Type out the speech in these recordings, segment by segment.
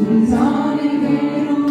Tus the vero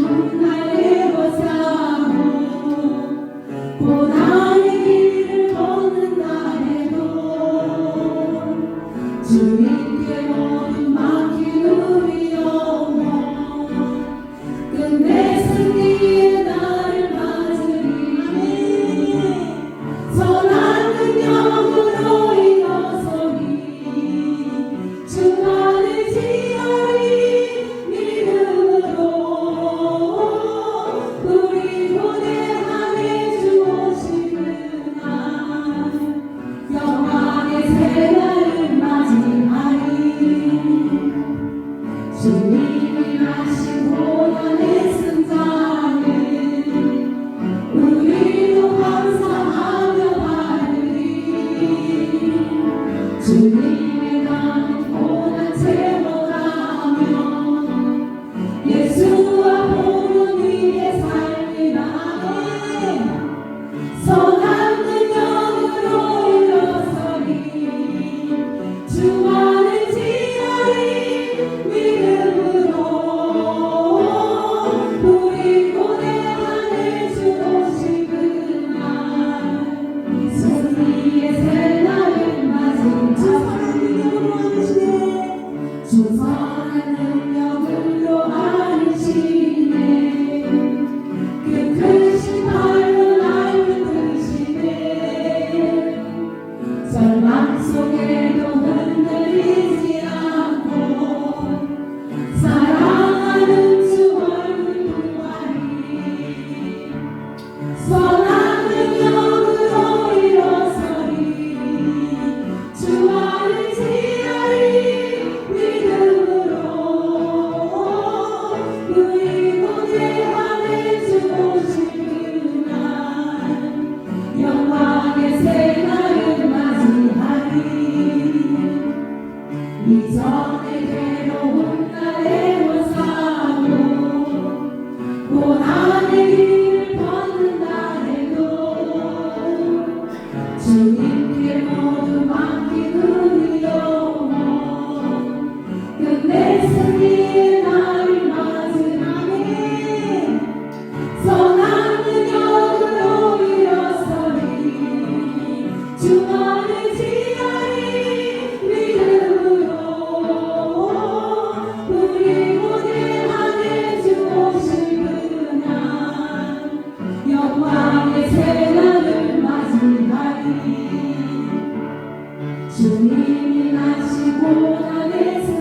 주님이 나시고 나의 세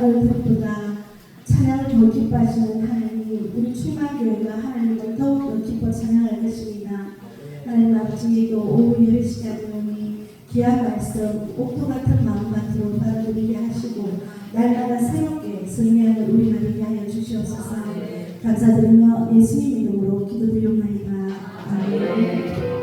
아들의 속도가 찬양을 더 기뻐하시는 하나님, 우리 출마교회가 하나님을 더욱더 기뻐 찬양할 것입니다. 하나님 아버지, 오후 10시가 되오니 귀한 말씀, 옥토 같은 마음밭으로 받아들이게 하시고 날마다 새롭게 승리하는 우리 나에게 하여 주시옵소서 감사드리며 예수님 이름으로 기도드리옵나이다. 아멘.